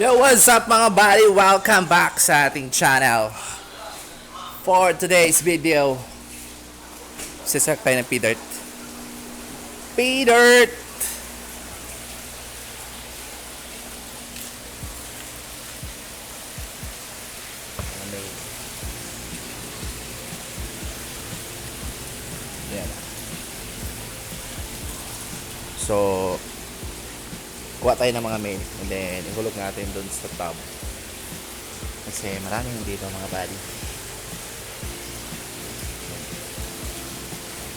Yo, what's up mga buddy? Welcome back sa ating channel. For today's video, sisak tayo ng P-Dirt. P-Dirt! Yan. So, kuha tayo ng mga and then ihulog natin dun sa tub kasi maraming dito mga buddy.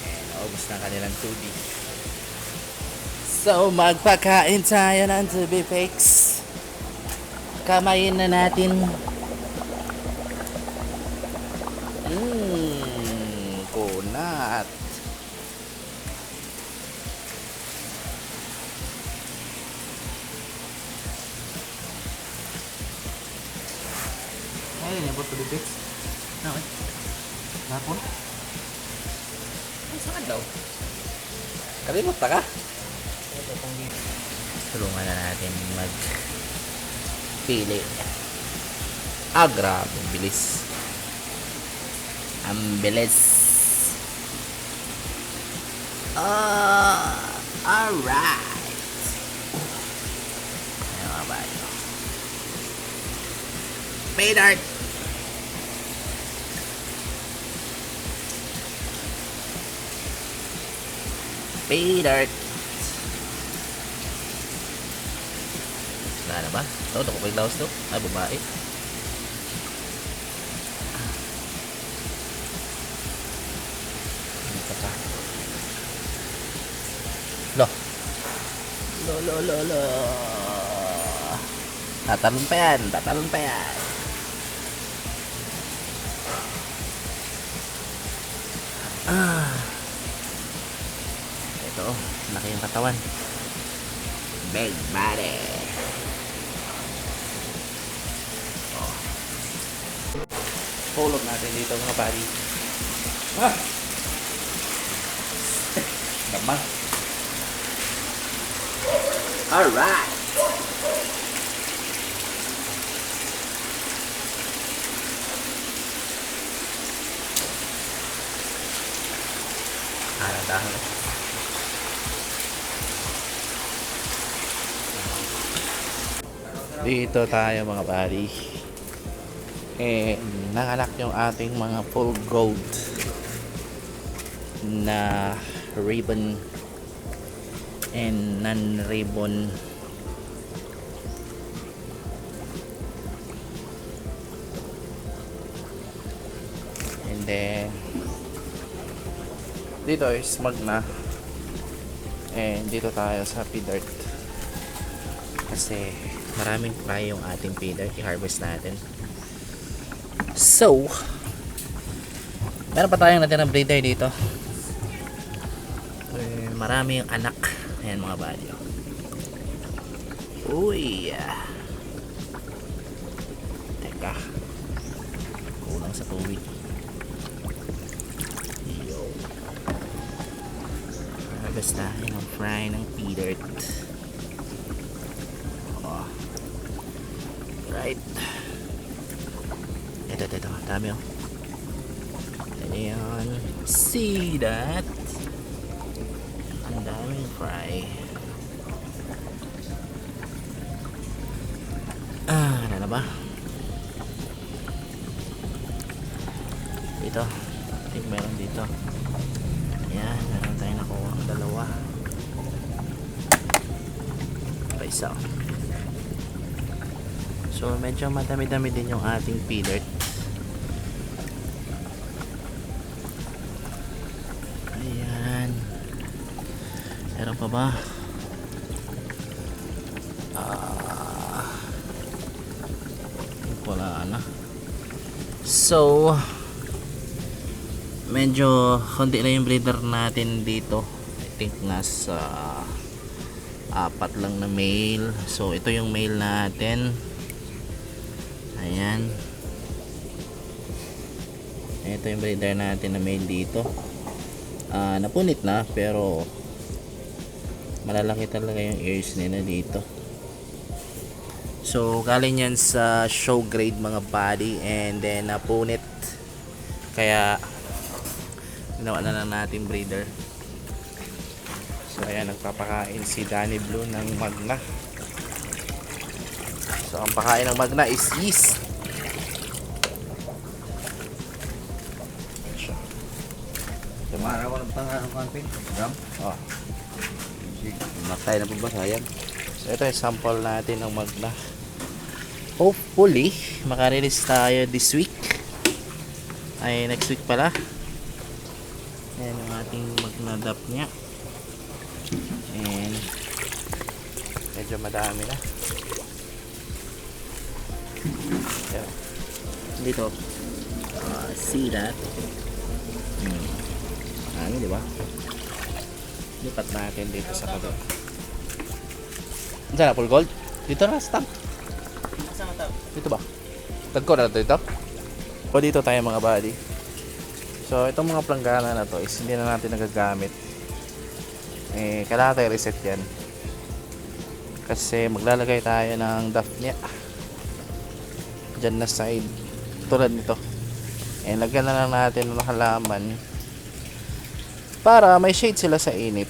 And naubos na kanilang tubig so magpakain tayo ng tubig fakes kamayin na natin Hapon? Ay, saan daw? Kalimot ka? Tulungan na natin mag Pili. Ah, grabe. ang Bilis. ang bilis. Ah, alright. Ayan mga bali. Maynard. Wala na? Oo, oh, ko laos to. Ay, pa? Lo. Lo, lo, lo, lo. Tatalon pa yan. Tatalon pa yan. Ah. Laki yung katawan. Big body. Hulog natin dito mga buddy. Ah! Damang. Alright. Parang dahon. Dito tayo mga buddy. Eh, nanganak yung ating mga full gold na ribbon and non-ribbon. And then dito is magna and dito tayo sa P-Dirt. Kasi maraming fry yung ating feeder i-harvest natin. So meron pa tayong natin ng breeder dito. Eh, marami yung anak. Ayan mga buddy oh. uy ah. teka. Kulang sa tubig. Harvest tayo ng fry ng feeder Oh. Right. Ito, ito, ito. Dami oh. Ano yan? See that? Ang daming fry. Ah, ano na ba? Dito. I think meron dito. Ayan, meron tayo nakuha. Dalawa. Pa isa. oh. So medyo madami-dami din yung ating feeder. Ayan. Meron pa ba? Ah. Wala na. So, medyo konti na yung breeder natin dito. I think nasa apat lang na male so ito yung male natin ayan. Ito yung breeder natin na male dito. Ah, napunit na pero malalaki talaga yung ears nila dito. So galing yan sa show grade mga body and then napunit. Kaya ginawa na lang natin breeder. So ayan nagpapakain si Danny Blue ng Magna. So ang pakain ng Magna is yeast ko ng pangarang camping. Ram? Oh. Matay na po ba sayang? So ito yung sample natin ng Magna. Hopefully, makarelease tayo this week. Ay, next week pala. Ayan yung ating Magna DAP niya. And medyo madami na. Ayan. Dito. Uh, see that? Hmm. Ano, di ba? Lipat natin dito sa kabila. Saan na, full gold? Dito na, stop. Dito ba? Tagko na dito? O dito tayo mga buddy. So, itong mga planggana na to is hindi na natin nagagamit. Eh, kailangan tayo reset yan. Kasi maglalagay tayo ng daphnia. Diyan na side. Tulad nito. Eh, lagyan na lang natin ng halaman para may shade sila sa init.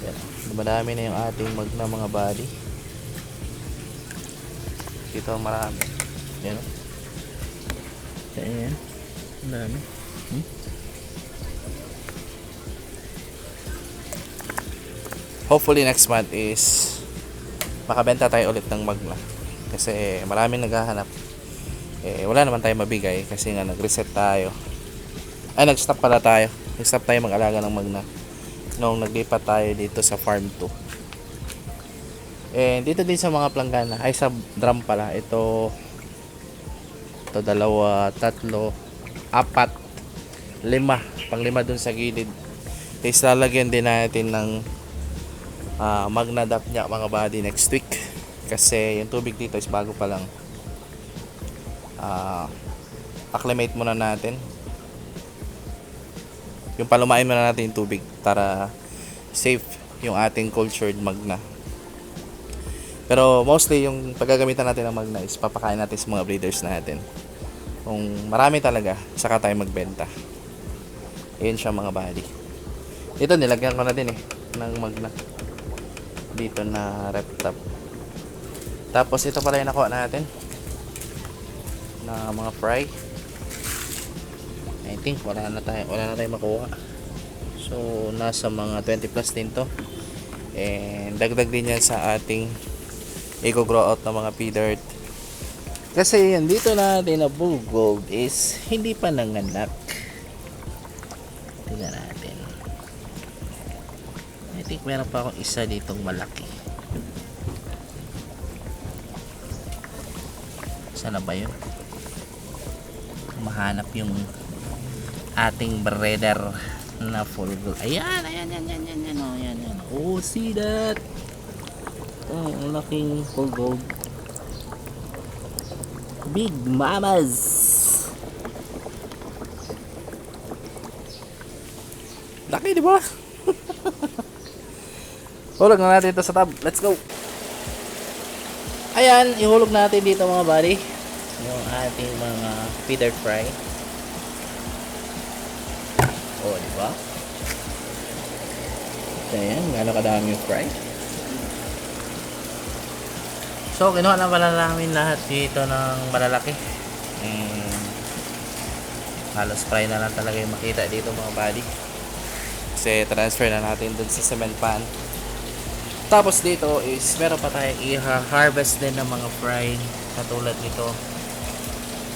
Yan. Madami na yung ating mag na mga body. Dito marami. Yan. Yan. Ang dami. Hmm? Hopefully next month is makabenta tayo ulit ng magna. Kasi maraming naghahanap. Eh, wala naman tayo mabigay kasi nga nag-reset tayo. Ay, nag-stop pala tayo. Nag-stop tayo mag-alaga ng magna. Nung naglipat tayo dito sa farm 2. And dito din sa mga planggana, ay sa drum pala, ito, ito dalawa, tatlo, apat, lima, pang lima dun sa gilid. Is lalagyan din natin ng ah, magna dap niya mga body next week. Kasi yung tubig dito is bago pa lang. Ah, acclimate muna natin yung palumain muna natin yung tubig para safe yung ating cultured magna. Pero mostly yung paggagamitan natin ng magna is papakain natin sa mga breeders natin. Kung marami talaga, saka tayo magbenta. Ayun siya mga body. Ito nilagyan ko na din eh ng magna. Dito na rep top. Tapos ito pala yung nakuha natin na mga fry. I think wala na tayo wala na tayong makuha. So nasa mga 20 plus din to. And dagdag din yan sa ating eco grow out ng mga pea dirt. Kasi yan dito natin na bull gold is hindi pa nanganak. Tingnan natin. I think meron pa akong isa ditong malaki. Sana ba yun? Mahanap yung ating breeder na full gold. Ayan, ayan, ayan, ayan, ayan, ayan, oh, ayan, ayan. Oh, see that? Oh, ang laking full gold. Big mamas. Laki, di ba? Hulog na natin ito sa tab. Let's go. Ayan, ihulog natin dito mga buddy. Yung ating mga feeder fry. Oh, di ba? Ayan, gano'ng kadami yung fry. So, kinuha na pala namin lahat dito ng malalaki. And, halos fry na lang talaga yung makita dito mga buddy. Kasi transfer na natin dun sa cement pan. Tapos dito is meron pa tayong i-harvest din ng mga fry katulad nito.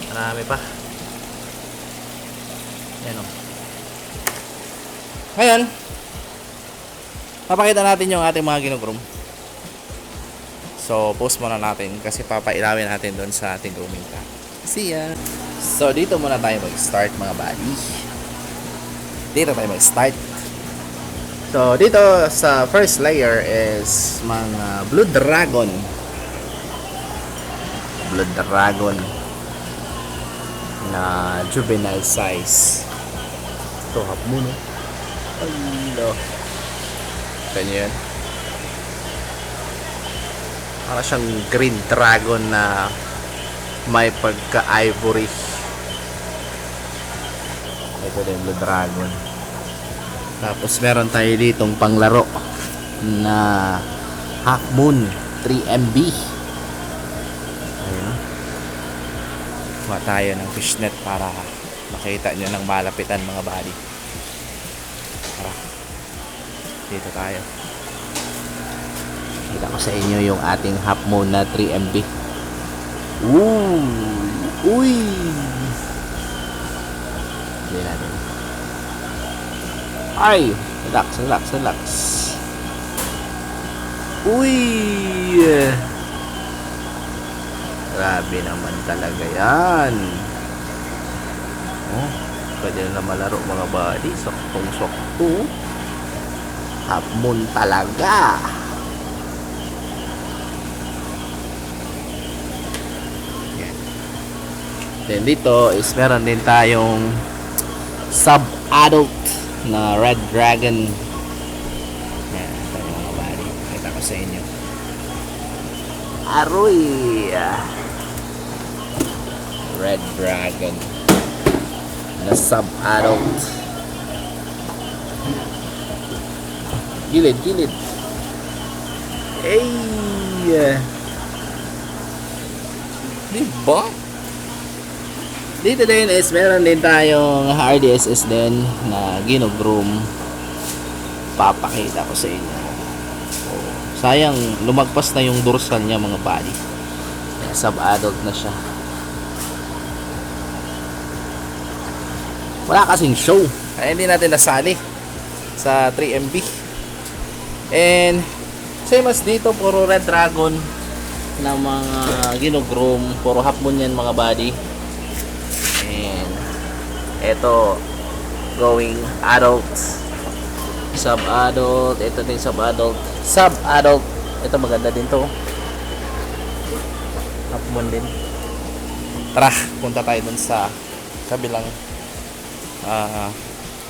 Marami pa. Yan o. Ngayon, papakita natin yung ating mga ginugroom. So, post muna natin kasi papailawin natin doon sa ating grooming pack. See ya! So, dito muna tayo mag-start mga buddy. Dito tayo mag-start. So, dito sa first layer is mga Blue Dragon. Blue Dragon na juvenile size. Ito, half moon. Ano? Ganyan. Para siyang green dragon na may pagka-ivory. Ito din blue dragon. Tapos meron tayo ditong panglaro na Half Moon 3MB. Ayun. Kuha tayo ng fishnet para makita nyo ng malapitan mga buddy. Dito tayo. Kita ko sa inyo yung ating Half Moon na 3MB. Ooh! Uy! Hindi natin. Ay! Relax, relax, relax. Uy! Grabe naman talaga yan. Oh, pwede na malaro mga buddy. Saktong sakto. Half moon talaga. Yan. Then dito is meron din tayong sub-adult na red dragon. Yan, ito yung mga buddy. Kita ko sa inyo. Aroy! Red dragon na sub-adult. Gilid, gilid. Ay! Diba? Dito din is meron din tayong RDSS din na ginogroom. Papakita ko sa inyo. Oh, sayang lumagpas na yung dorsal niya mga body. Sub-adult na siya. Wala kasing show. Kaya hindi natin nasali sa 3MB. And same as dito, puro red dragon na mga ginogroom. Puro half moon yan mga body. And eto going adult sub-adult ito din sub-adult. Sub-adult ito maganda din to. Half din. Tara punta tayo dun sa kabilang ah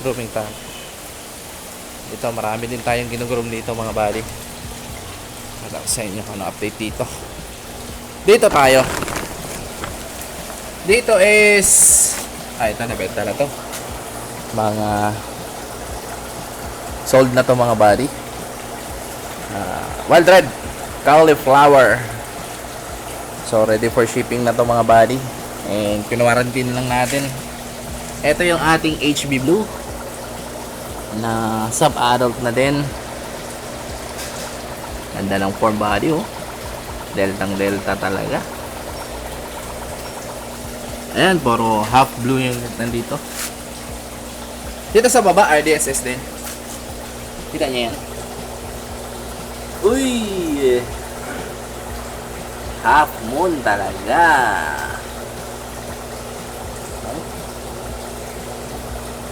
grooming tank ito marami din tayong ginugroom dito mga bali Wala ko sa inyo ano update dito. Dito tayo. Dito is ay ito nabenta na to. Mga sold na to mga body Ah, wild red cauliflower. So ready for shipping na to mga body and pinuwarantin lang natin. Ito yung ating HB Blue na sub-adult na din ganda ng form body oh deltang delta talaga Ayan, puro half blue yung nandito. Dito sa baba, RDSS din. Kita niya yan. Uy! Half moon talaga.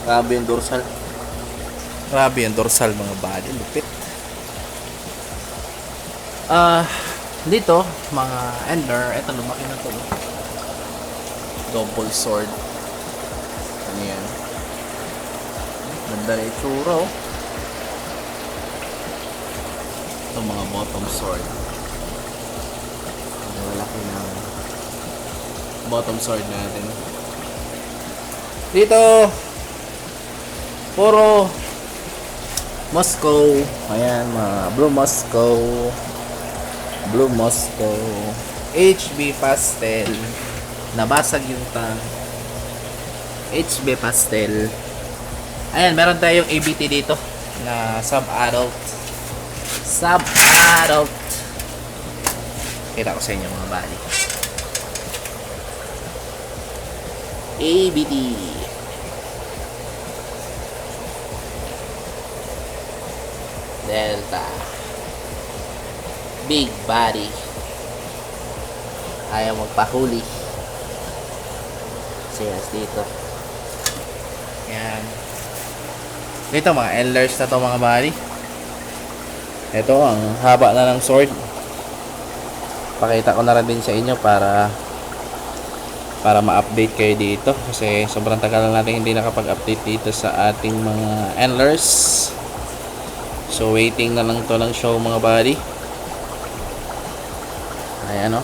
Grabe yung dorsal. Grabe yung dorsal mga body. Lupit. Ah, dito, mga ender, eto lumaki na to. double sword. Ano yan? Ganda na itsura oh. Ito mga bottom sword. Ang malaki na bottom sword natin. Dito, puro Moscow. Ayan, mga Blue Moscow. Blue Moscow. HB Pastel. Nabasag yung tang. HB pastel. Ayan meron tayong ABT dito na sub-adult. Sub-adult. Kita ko sa inyo mga bali ABT Delta Big body ayaw magpahuli sales dito. Yan. Dito mga endlers na to mga bali. Ito ang haba na ng sword. Pakita ko na rin din sa inyo para para ma-update kayo dito kasi sobrang tagal na natin hindi nakapag-update dito sa ating mga endlers. So waiting na lang to ng show mga bali. Ayan o.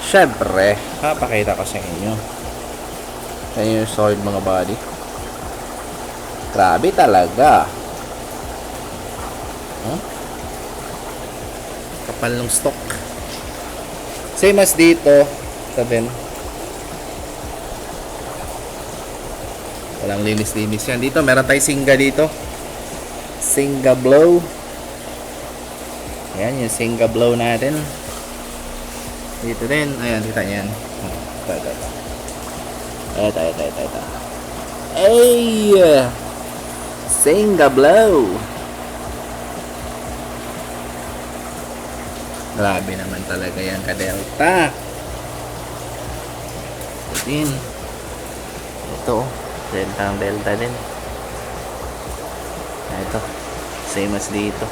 Siyempre, papakita ko sa inyo. Ayan yung sword mga body. Grabe talaga. Huh? Kapal ng stock. Same as dito. Ito din. Walang linis-linis yan. Dito, meron tayo singa dito. Singa blow. Ayan, yung singa blow natin. Dito din. Ayan, kita yan. Ito, ito, ito. Ito, ito, ito. Ay! Singa blow. Grabe naman talaga yan ka-delta. Ito din. Ito. Delta ang delta din. Ito. Same as dito.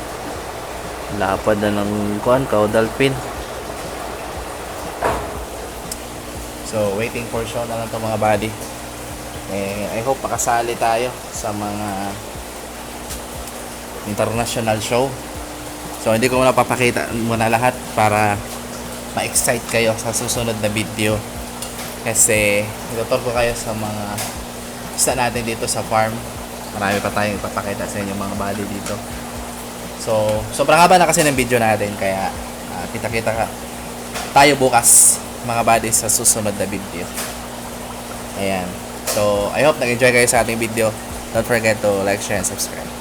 Lapad na ng kuan, caudal pin. So, waiting for show na lang to mga buddy. Eh, I hope makasali tayo sa mga international show. So, hindi ko muna papakita muna lahat para ma-excite kayo sa susunod na video. Kasi, itutur ko kayo sa mga isa natin dito sa farm. Marami pa tayong ipapakita sa inyo mga bali dito. So, sobrang haba na kasi ng video natin. Kaya, ah, kita-kita ka tayo bukas mga buddies sa susunod na video. Ayan. So, I hope nag-enjoy kayo sa ating video. Don't forget to like, share, and subscribe.